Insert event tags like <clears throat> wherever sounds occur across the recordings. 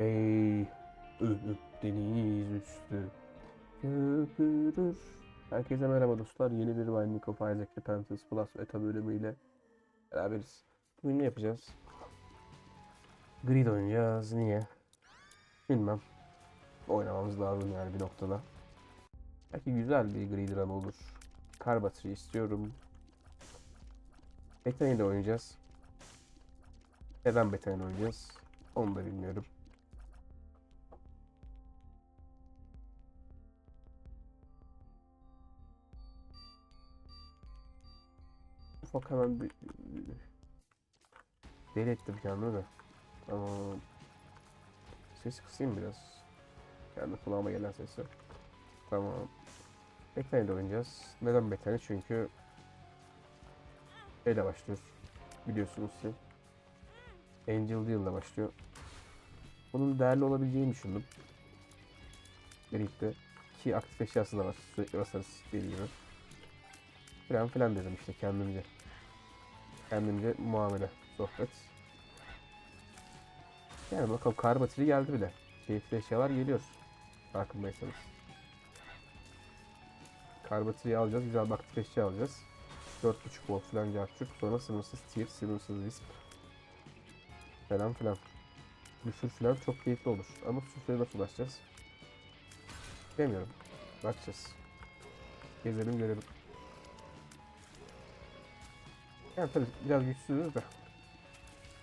Ey ılık deniz üstü köpürür. Herkese merhaba dostlar. Yeni bir Binding of Isaac Repentance Plus beta bölümüyle beraberiz. Bugün ne yapacağız? Grid oynayacağız. Niye? Bilmem. Oynamamız lazım yani bir noktada. Belki güzel bir Grid run olur. Carbatry istiyorum. Beta ile oynayacağız. Neden beta ile oynayacağız? Onu da bilmiyorum. Ufak hemen bir deli ettim kendimi de. Tamam. Ses kısayım biraz. Kendi kulağıma gelen sesi. Tamam. Bethany'de oynayacağız. Neden Bethany? Çünkü şeyle başlıyor. Biliyorsunuz ki. Angel Deal'la başlıyor. Bunun değerli olabileceğini düşündüm. Birlikte. Ki aktif eşyası da var. Sürekli basarız deli gibi. Falan filan dedim işte kendimce. Kendimce muamele, sohbet. Yani bakalım kar batırı geldi bile. Keyifli eşyalar geliyor. Farkındaysanız. Kar batırıyı alacağız. Güzel bir aktif eşya alacağız. 4.5 volt falan cartçuk. Sonra sınırsız tier, sınırsız wisp. Falan filan. Müsür falan çok keyifli olur. Ama süsleri nasıl ulaşacağız? Bilmiyorum. Bakacağız. Gezelim görelim. Yani tabii biraz güçsüzüz de.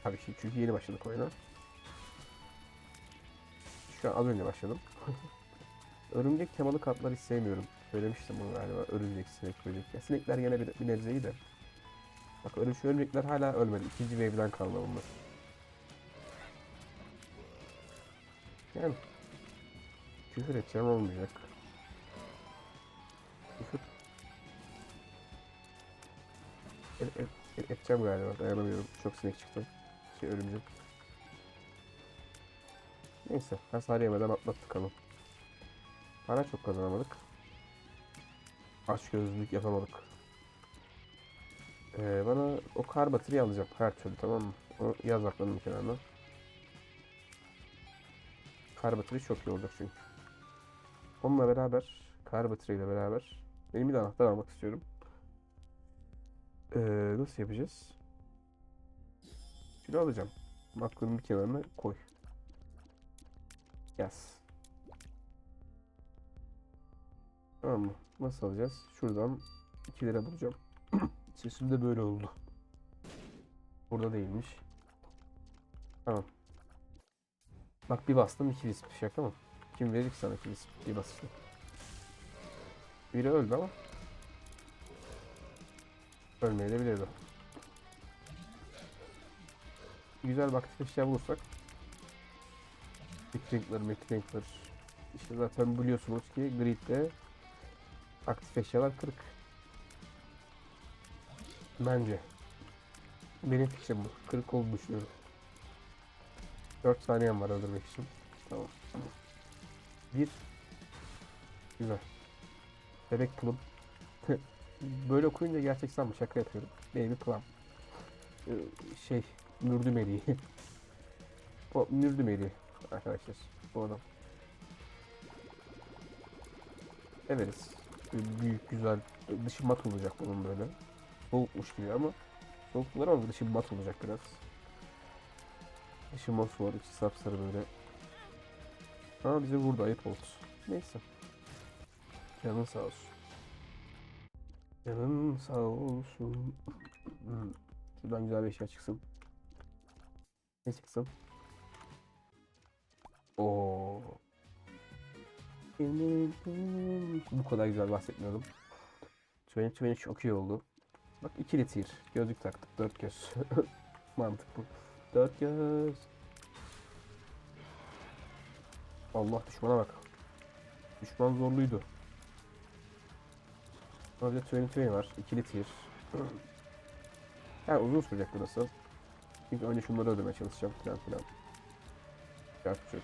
Tabii ki çünkü yeni başladık oyuna. Şu an az önce başladım. <laughs> Örümcek temalı kartlar hiç sevmiyorum. Söylemiştim bunu galiba. Örümcek, sinek, böcek. Ya sinekler gene bir, bir nebze iyi de. Bak örüm, şu örümcekler hala ölmedi. İkinci wave'den kalma bunlar. Yani. Küfür edeceğim olmayacak. Küfür El, el, edeceğim galiba dayanamıyorum. Çok sinek çıktı. Şey örümcek. Neyse hasar yemeden atlattık ama. Para çok kazanamadık. Aç gözlülük yapamadık. Ee, bana o kar batırıyı alacağım her türlü tamam mı? Onu yaz aklının kenarına. Kar batırı çok iyi olacak çünkü. Onunla beraber, kar batırıyla beraber benim bir de anahtar almak istiyorum. Ee, nasıl yapacağız? Şunu alacağım. Aklının bir kenarına koy. Yaz. Tamam mı? Nasıl alacağız? Şuradan 2 lira bulacağım. <clears throat> Sesim de böyle oldu. Burada değilmiş. Tamam. Bak bir bastım iki wisp. Şaka mı? Kim verir ki sana iki wisp? Bir basışta. Biri öldü ama. Ölmeye de bilirdi. Güzel bir aktif eşya bulursak. Bitlinkler, metlinkler. İşte zaten biliyorsunuz ki Grid'de aktif eşyalar kırık. Bence. Benim fikrim bu. Kırık olduğunu düşünüyorum. 4 saniyem var öldürmek için. Tamam. Bir. Güzel. Bebek pulum. <laughs> Böyle okuyunca gerçek sanma şaka yapıyorum. Baby plum. Ee, şey, Mürdümeli. o <laughs> Mürdümeli arkadaşlar. Bu adam. Severiz. Böyle büyük, güzel. Dışı mat olacak bunun böyle. Soğukmuş gibi ama soğuklar ama dışı mat olacak biraz. Dışı mosmor, içi sapsarı böyle. Ama bize vurdu ayıp oldu. Neyse. Canın sağ olsun. Canın sağ olsun. Hmm. Şuradan güzel bir eşya çıksın. Ne çıksın? Oo. Bu kadar güzel bahsetmiyordum. Tüveni tüveni çok iyi oldu. Bak ikili tier. Gözlük taktık. Dört göz. <laughs> Mantıklı. Dört göz. Allah düşmana bak. Düşman zorluydu. Orada tüveni tüveni var. İkili tier. Yani uzun sürecek burası. Çünkü önce şunları öldürmeye çalışacağım falan filan. Yapacak.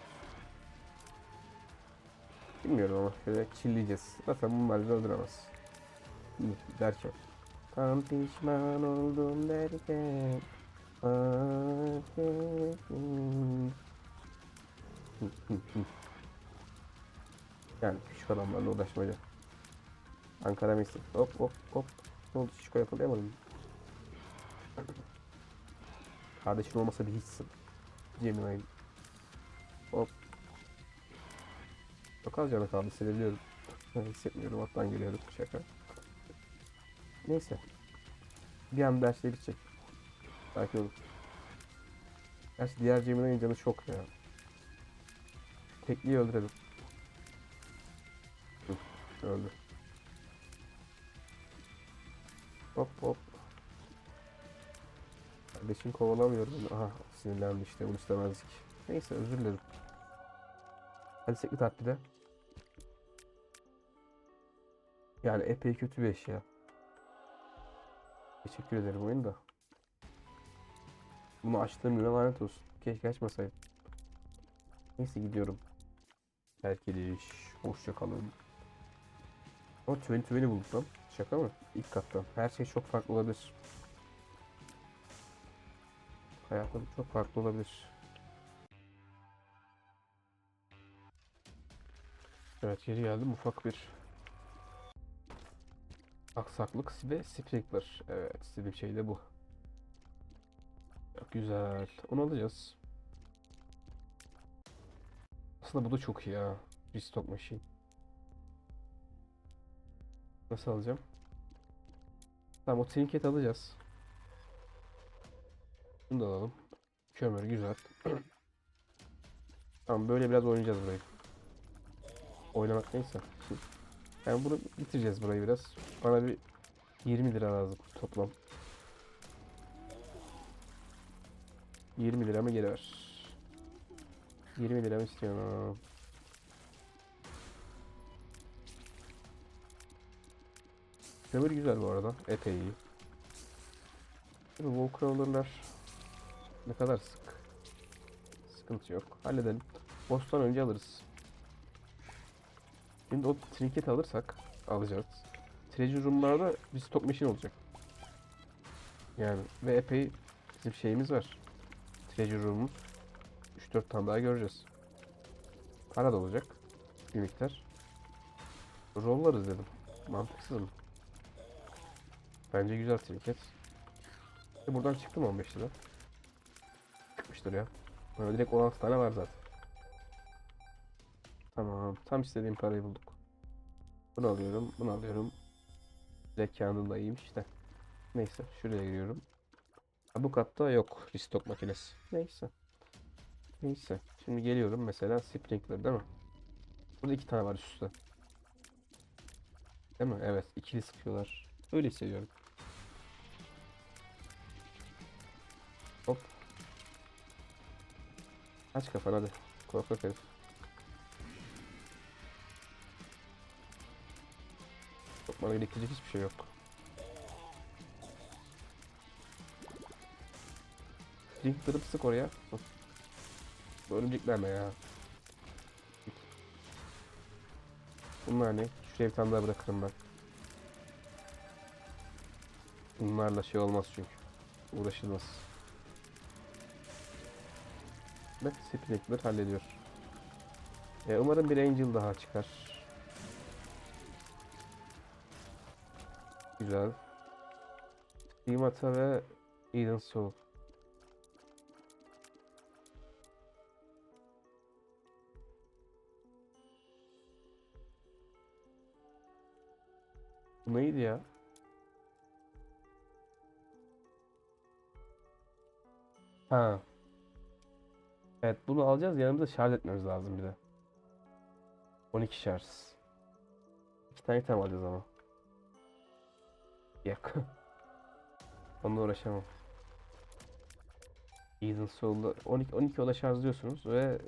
Bilmiyorum ama şöyle çilleyeceğiz. Zaten bunlar bizi öldüremez. Derken. Tam pişman oldum derken. Yani küçük adamlarla uğraşmaca. Ankara Messi. Hop hop hop. Ne oldu? Şişko yakalayamadım. Kardeşin olmasa bir hiçsin. Cemil Hop. Çok az canı kaldı hissediyorum. Hissetmiyorum alttan geliyorum şaka. Neyse. Bir anda her şey bitecek. Sakin olun. Gerçi diğer Cemile'nin canı çok ya. Tekliği öldürelim. Öldü. Hop hop. Kardeşim kovalamıyorum. Aha sinirlendi işte bunu istemezdik. Neyse özür dilerim. Hadi sekli tat bir de. Yani epey kötü bir eşya. Teşekkür ederim oyun da. Bunu açtığım güne lanet olsun. Keşke açmasaydım. Neyse gidiyorum. Herkeliş. Hoşça kalın. O 2020 bulduk lan. Şaka mı? İlk kattan. Her şey çok farklı olabilir. Hayatım çok farklı olabilir. Evet geri geldim ufak bir aksaklık ve sprinkler. Evet istediğim şey de bu. Çok güzel. Onu alacağız. Aslında bu da çok iyi ya. Restock machine. Nasıl alacağım? Tamam o trinket alacağız. Bunu da alalım. Kömür güzel. <clears throat> tamam böyle biraz oynayacağız burayı. Oynamak neyse. Yani bunu bitireceğiz burayı biraz. Bana bir 20 lira lazım toplam. 20 liramı geri ver. 20 liramı istiyorum. Kömür güzel bu arada. Epey iyi. Şimdi Wallcrawler'lar ne kadar sık. Sıkıntı yok. Halledelim. Boss'tan önce alırız. Şimdi o trinket alırsak alacağız. Treasure Room'larda bir stok machine olacak. Yani ve epey bizim şeyimiz var. Treasure Room'umuz. 3-4 tane daha göreceğiz. Para da olacak. Bir miktar. Rollarız dedim. Mantıksız mı? Bence güzel trinket. E buradan çıktı mı 15 lira? Çıkmıştır ya. Böyle direkt 16 tane var zaten. Tamam. Tam istediğim parayı bulduk. Bunu alıyorum. Bunu alıyorum. Candle da iyiymiş de. Neyse. Şuraya giriyorum. Ha, bu katta yok. Restock makinesi. Neyse. Neyse. Şimdi geliyorum mesela Sprinkler değil mi? Burada iki tane var üst üste. Değil mi? Evet. ikili sıkıyorlar. Öyle hissediyorum. Hop. Aç kafanı hadi. Korkak herif. Bana gerektirecek hiçbir şey yok. Linkler'ı sık oraya. Hı. Bu örümcekler ne ya? Bunlar ne? Şuraya bir tane daha bırakırım ben. Bunlarla şey olmaz çünkü. Uğraşılmaz. Bak Spinekler hallediyor. E, umarım bir Angel daha çıkar. Güzel. Stigmata ve Eden Soul. Bu neydi ya? Ha. Evet bunu alacağız. Yanımıza şarj etmemiz lazım bir de. 12 şarj. İki tane item alacağız ama. Yok. <laughs> Onunla uğraşamam. Eden Soul'da 12 12 oda şarjlıyorsunuz ve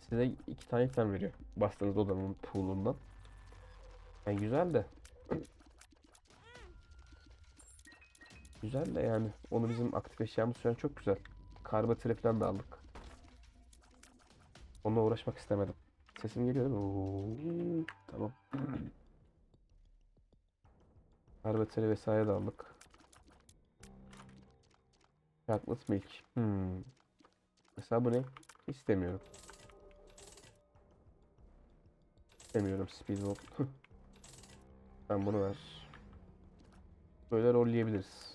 size iki tane item veriyor. Bastığınız odanın pool'undan. Yani güzel de. <clears throat> güzel de yani. Onu bizim aktif eşyamız an çok güzel. Karbatire falan da aldık. Onunla uğraşmak istemedim. Sesim geliyor değil mi? Oo, tamam. Karbatire vesaire de aldık. Chocolate milk. Hmm. Mesela bu ne? İstemiyorum. İstemiyorum speedwalk. <laughs> Ben bunu ver. Böyle rolleyebiliriz.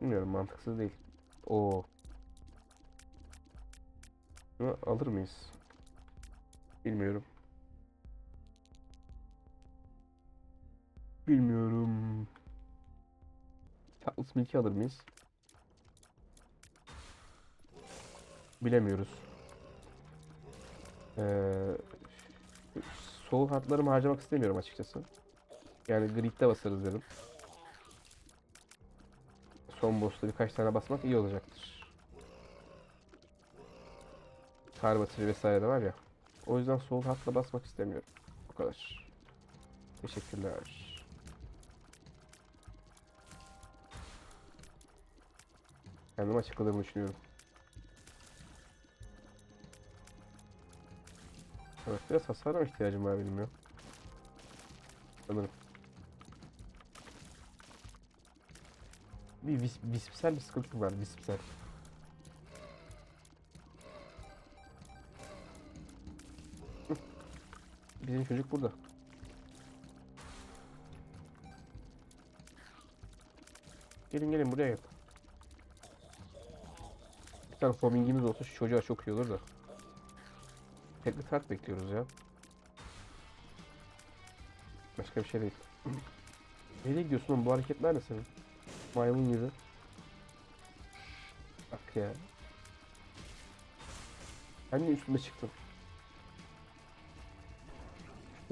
Bilmiyorum mantıksız değil. Oo. Bunu alır mıyız? Bilmiyorum. Bilmiyorum. Tatlı Milk'i alır mıyız? Bilemiyoruz. Ee, soğuk hatlarımı harcamak istemiyorum açıkçası. Yani grid'de basarız dedim. Son boss'ta birkaç tane basmak iyi olacaktır. Kar batırı vesaire de var ya. O yüzden soğuk hatla basmak istemiyorum. Bu kadar. Teşekkürler. Kendimi açıkladığımı düşünüyorum. Evet biraz hasara mı ihtiyacım var benim ya. Sanırım. Bir vis vispsel bir sıkıntı var vispsel. Bizim çocuk burada. Gelin gelin buraya gel. Bir tane homingimiz olsa şu çocuğa çok iyi olur da. Tekli kart bekliyoruz ya. Başka bir şey değil. <clears throat> Nereye gidiyorsun oğlum? Bu hareketler ne senin? Maymun gibi. Bak ya. Ben niye üstüme çıktım?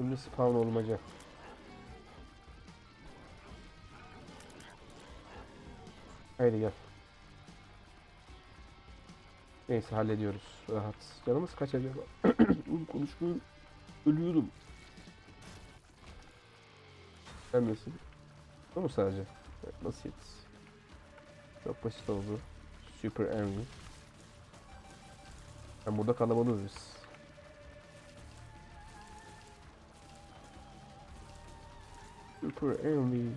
Üstümde spawn olmaca. Haydi gel. Neyse hallediyoruz. Rahat. Canımız kaç acaba? Ölüyorum. Sen nesin? Bu mu sadece? Evet, basit. Çok basit oldu. Super Envy. Ben burada kalabalığız biz. Super Envy.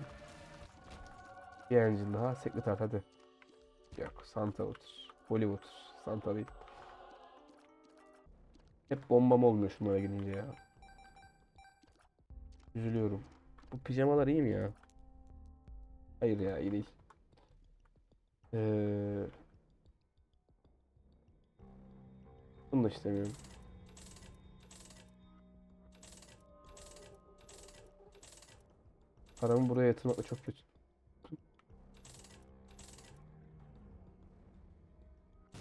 Bir engine daha. Sekreter hadi. Yok. Santa otur. Hollywood. Santa değil. Hep bombam olmuyor şunlara gidince ya. Üzülüyorum. Bu pijamalar iyi mi ya? Hayır ya iyi değil. Ee, bunu da istemiyorum. Paramı buraya yatırmak da çok kötü.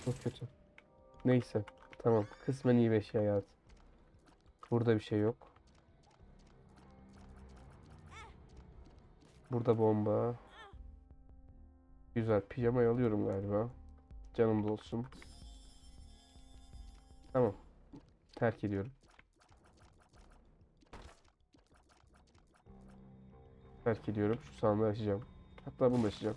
Çok kötü. Neyse. Tamam. Kısmen iyi bir şey hayat. Burada bir şey yok. Burada bomba. Güzel. Pijamayı alıyorum galiba. Canım da olsun. Tamam. Terk ediyorum. Terk ediyorum. Şu sandığı açacağım. Hatta bunu açacağım.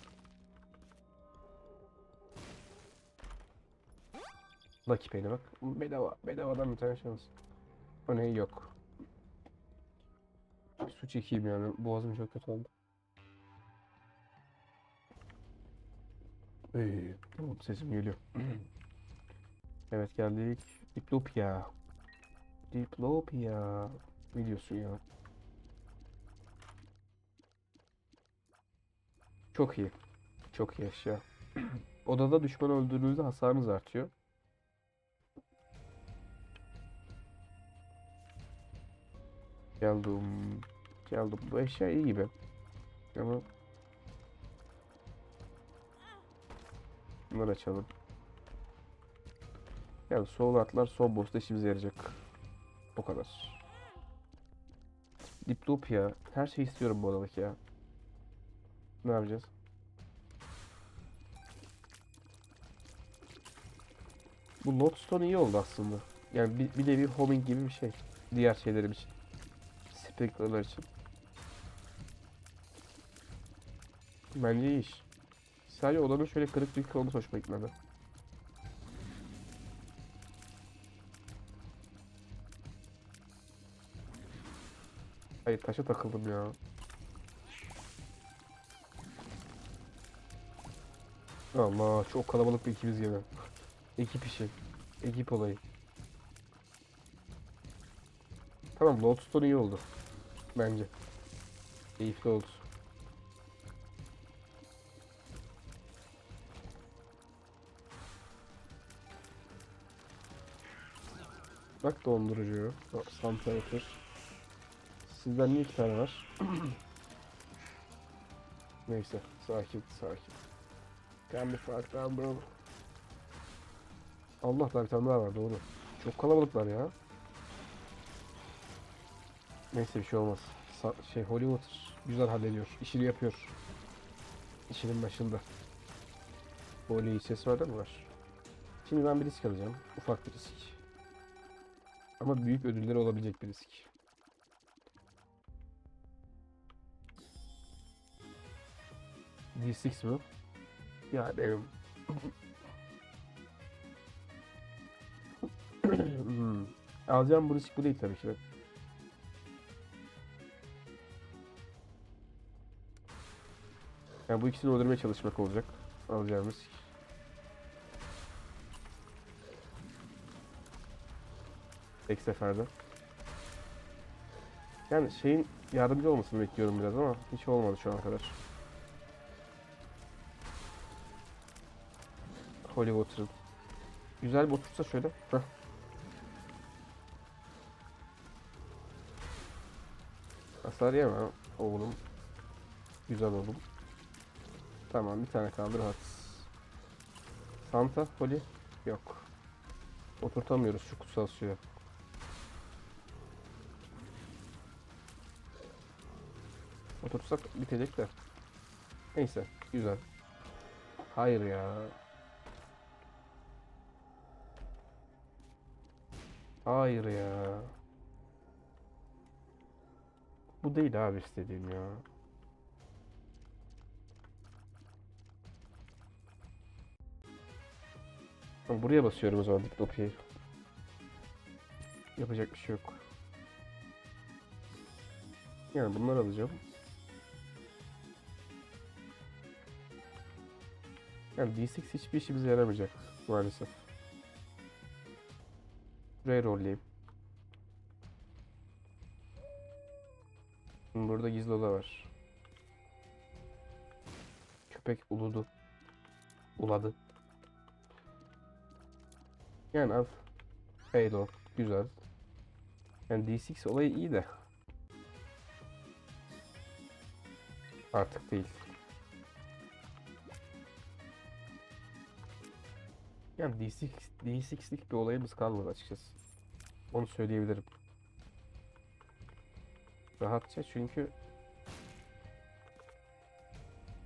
Lucky Pay'ine bak. Bedava. Bedavadan bir tane şans. Ne? Yok. Su çekeyim yani. Boğazım çok kötü oldu. Ee, tamam sesim geliyor. <clears throat> Evet geldik. Diplopia. Diplopia. Ne diyorsun ya? Çok iyi. Çok iyi eşya. <clears throat> Odada düşman öldürdüğünüzde hasarınız artıyor. Geldim. Geldim. Bu eşya iyi gibi. Ama bunları açalım. Yani sol atlar sol boss'ta işimize yarayacak. O kadar. Diplopia. Her şeyi istiyorum bu odadaki ya. Ne yapacağız? Bu Lodestone iyi oldu aslında. Yani bir, bir nevi homing gibi bir şey. Diğer şeylerim için. Sprinklerlar için. Bence iyi iş. Sadece odanın şöyle kırık bir kolu hoşuma gitmedi. Hayır taşa takıldım ya. Allah çok kalabalık bir ikimiz gene. Ekip işi. Ekip olayı. Tamam Lodestone iyi oldu. Bence. Keyifli oldu. Bak dondurucu. Santimetre. Sizden niye iki tane var? <clears throat> Neyse. Sakin sakin. Can be fucked down bro. Allah da bir tane daha var doğru. Çok kalabalıklar ya. Neyse bir şey olmaz. Sa- şey Hollywood güzel hallediyor. İşini yapıyor. İşinin başında. Holly ses var mı var? Şimdi ben bir risk alacağım. Ufak bir risk. Ama büyük ödülleri olabilecek bir risk. D6 mi? Ya benim. hmm. Alacağım bu risk bu değil tabii ki. Yani bu ikisini öldürmeye çalışmak olacak. Alacağımız. Tek seferde. Yani şeyin yardımcı olmasını bekliyorum biraz ama hiç olmadı şu ana kadar. Hollywood'un. Güzel bir otursa şöyle. Heh. Hasar yeme oğlum. Güzel oğlum. Tamam bir tane kaldı rahat. Santa, Holly yok. Oturtamıyoruz şu kutsal suya. Otursak bitecek de. Neyse güzel. Hayır ya. Hayır ya. Bu değil abi istediğim ya. Buraya basıyorum o zaman diktopiyi. Yapacak bir şey yok. Yani bunları alacağım. Yani D6 hiçbir işimize yaramayacak maalesef. Buraya Burada gizli oda var. Köpek uludu. Uladı. Yani al. Halo. Güzel. Yani D6 olayı iyi de. Artık değil. Yani D6, D6'lik bir olayımız kalmadı açıkçası. Onu söyleyebilirim. Rahatça çünkü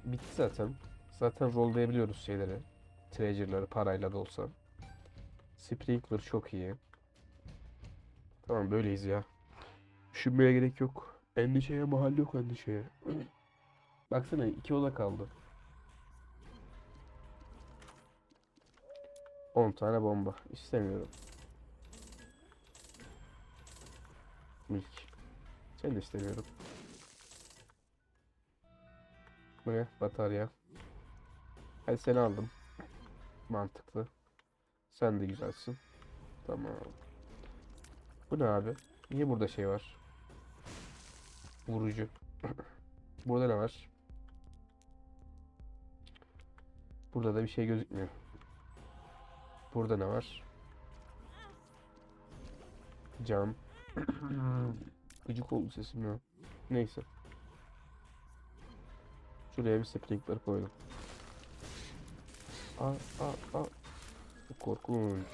bitti zaten. Zaten rollayabiliyoruz şeyleri. Treasure'ları parayla da olsa. Sprinkler çok iyi. Tamam böyleyiz ya. Düşünmeye gerek yok. Endişeye mahal yok endişeye. <clears throat> Baksana iki oda kaldı. 10 tane bomba. İstemiyorum. Seni de istemiyorum. Bu ne? Batarya. Hadi seni aldım. Mantıklı. Sen de güzelsin. Tamam. Bu ne abi? Niye burada şey var? Vurucu. <laughs> Burada ne var? Burada da bir şey gözükmüyor. Burada ne var? Cam. <laughs> Gıcık oldu sesim ya. Neyse. Şuraya bir sprinkler koydum. Aa, aa, aa. Korkunç.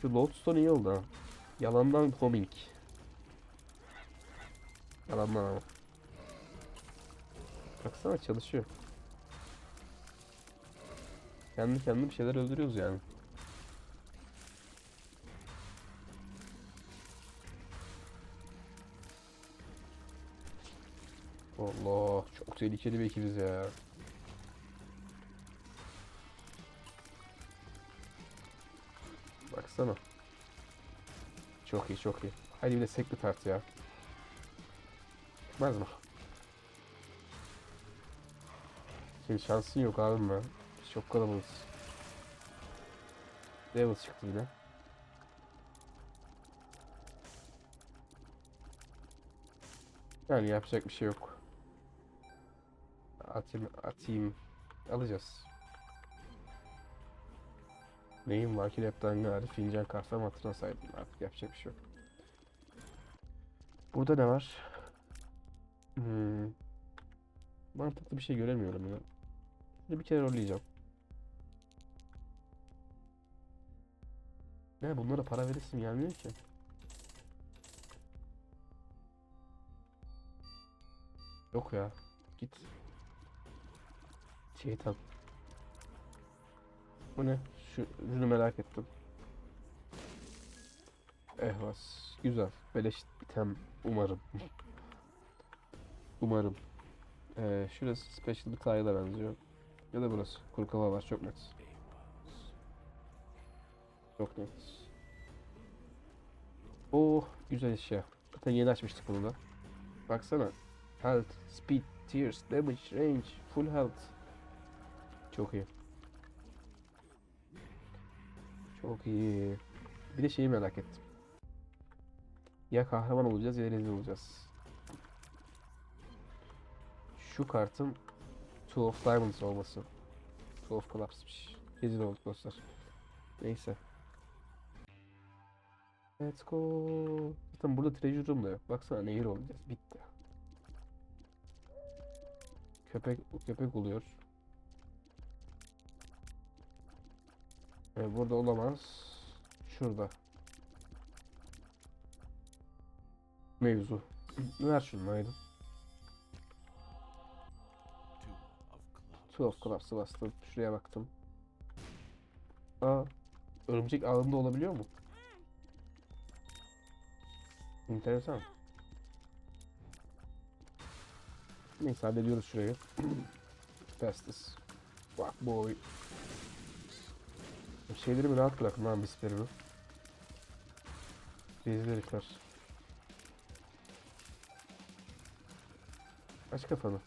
Şu Lodestone iyi oldu ha. Yalandan homing. Yalandan ama. Baksana çalışıyor. Kendi kendine bir şeyler öldürüyoruz yani. Çok tehlikeli bir ekibiz ya. Baksana. Çok iyi çok iyi. Hadi bir de sekli tart ya. Çıkmaz mı? Şimdi şansın yok abim be. Biz çok kalabalığız. Devil çıktı yine. Yani yapacak bir şey yok. Atayım, atayım. Alacağız. Neyim var ki laptan gari fincan karsam hatırına saydım artık yapacak bir şey yok. Burada ne var? Hmm. Mantıklı bir şey göremiyorum ya. Şunu bir kere rolleyeceğim. Ne bunlara para verirsin gelmiyor ki. Yok ya. Git. Şeytan. Bu ne? Şu, şunu merak ettim. Ehvas. Güzel. Beleş item umarım. umarım. Ee, şurası special bir tile'a benziyor. Ya da burası. Kuru kafa var. Çok net. Çok net. Oh güzel eşya. Zaten yeni açmıştık bunu da. Baksana. Health, speed, tears, damage, range, full health. Çok iyi. Çok iyi. Bir de şeyi merak ettim. Ya kahraman olacağız ya rezil olacağız. Şu kartın Two of Diamonds olması. Two of Clubs'mış. Rezil olduk dostlar. Neyse. Let's go. Zaten burada treasure room da yok. Baksana nehir olacağız. Bitti. Köpek köpek oluyor. Ee, burada olamaz. Şurada. Mevzu. Ver şunu. Two of Clubs'ı bastım. Şuraya baktım. Aa, örümcek ağında olabiliyor mu? Enteresan. Neyse hallediyoruz şurayı. <clears throat> Festus. Bak boy. Şeylerimi rahat bırakın lan bisperimi. Rezil herifler. Aç kafanı.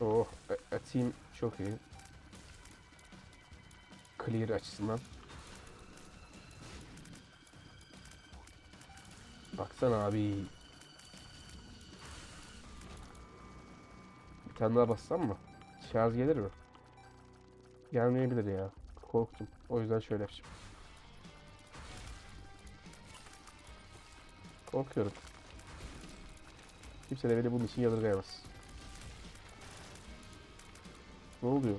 Oh, a- atayım çok iyi. Clear açısından. Baksana abi. Tane daha bassam mı? Şarj gelir mi? Gelmeyebilir ya. Korktum. O yüzden şöyle yapacağım. Korkuyorum. Kimse de beni bunun için yadırgayamaz. Ne oluyor?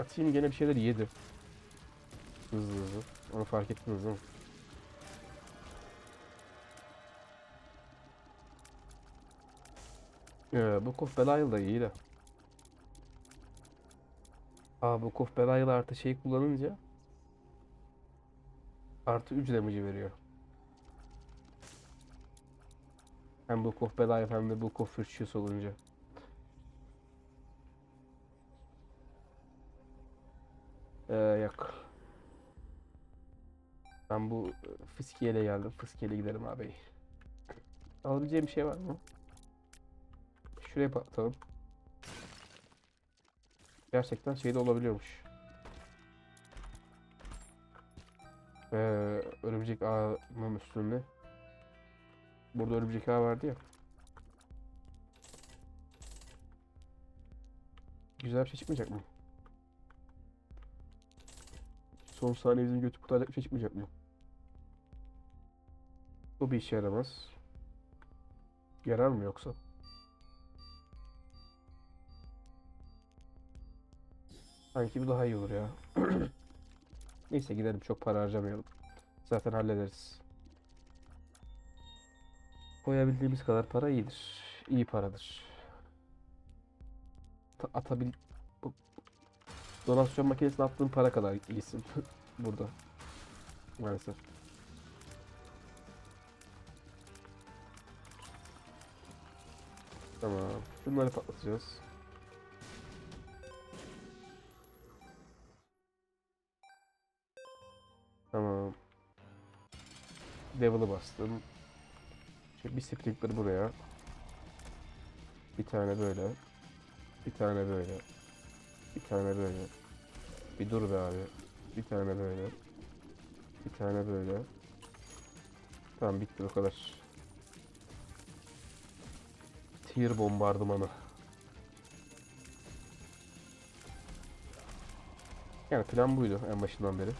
Atayım gene bir şeyler yedi. Hızlı hızlı. Onu fark ettiniz değil mi? Ee, bu Kof Belial da iyi de. Aa bu Kof Belial artı şey kullanınca artı 3 damage'i veriyor. Hem bu Kof Belial hem de bu Kof Virtuous olunca. Ee, yok. Ben bu e, Fiskiye'yle geldim. Fiskiye'yle gidelim abi. Alabileceğim bir şey var mı? Şuraya patlatalım. Gerçekten şey de olabiliyormuş. Ee, örümcek ağının üstünde. Burada örümcek ağı vardı ya. Güzel bir şey çıkmayacak mı? Son saniye bizim götü kurtaracak bir şey çıkmayacak mı? Bu bir işe yaramaz. Yarar mı yoksa? Sanki bu daha iyi olur ya. <clears throat> Neyse gidelim çok para harcamayalım. Zaten hallederiz. Koyabildiğimiz kadar para iyidir. İyi paradır. Ta- atabil donasyon makinesine attığın para kadar iyisin <laughs> burada. Maalesef. Tamam. Bunları patlatacağız. Tamam. Level'ı bastım. Şimdi bir sprinkler buraya. Bir tane böyle. Bir tane böyle. Bir tane böyle. Bir dur be abi. Bir tane böyle. Bir tane böyle. Tamam bitti o kadar. Tier bombardımanı. Yani plan buydu en başından beri.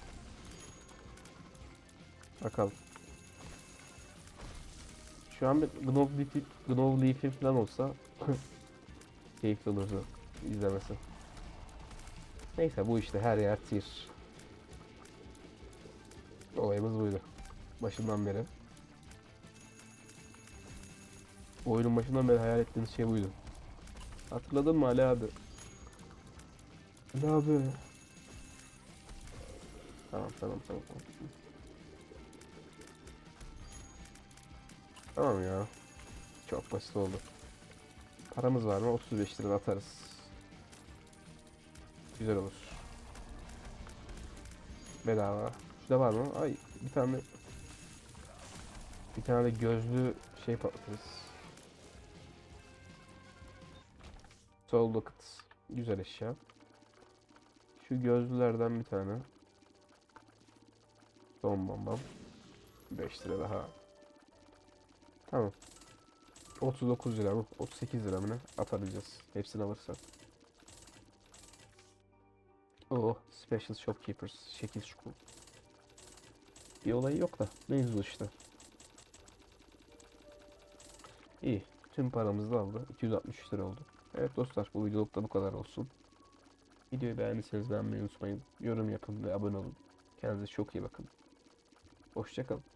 Bakalım. Şu an bir Gnome Leaf'i, Gnome Leaf'i falan olsa <laughs> keyifli olurdu izlemesi. Neyse bu işte her yer tier. Olayımız buydu. Başından beri. Oyunun başından beri hayal ettiğimiz şey buydu. Hatırladın mı Ali abi? Ali abi. Tamam tamam tamam. Tamam, tamam ya. Çok basit oldu. Paramız var mı? 35 lira atarız. Güzel olur. Bedava. Şurada var mı? Ay bir tane bir tane de gözlü şey patlatırız. Soul Bucket. Güzel eşya. Şu gözlülerden bir tane. Son bombam. 5 lira daha. Tamam. 39 lira mı? 38 lira mı ne? Atabileceğiz. Hepsini alırsak. Oh, Special Shopkeepers. Şekil şukul. Bir olayı yok da. Mevzu işte. İyi. Tüm paramızı da aldı. 263 lira oldu. Evet dostlar bu videoluk da bu kadar olsun. Videoyu beğendiyseniz beğenmeyi unutmayın. Yorum yapın ve abone olun. Kendinize çok iyi bakın. Hoşçakalın.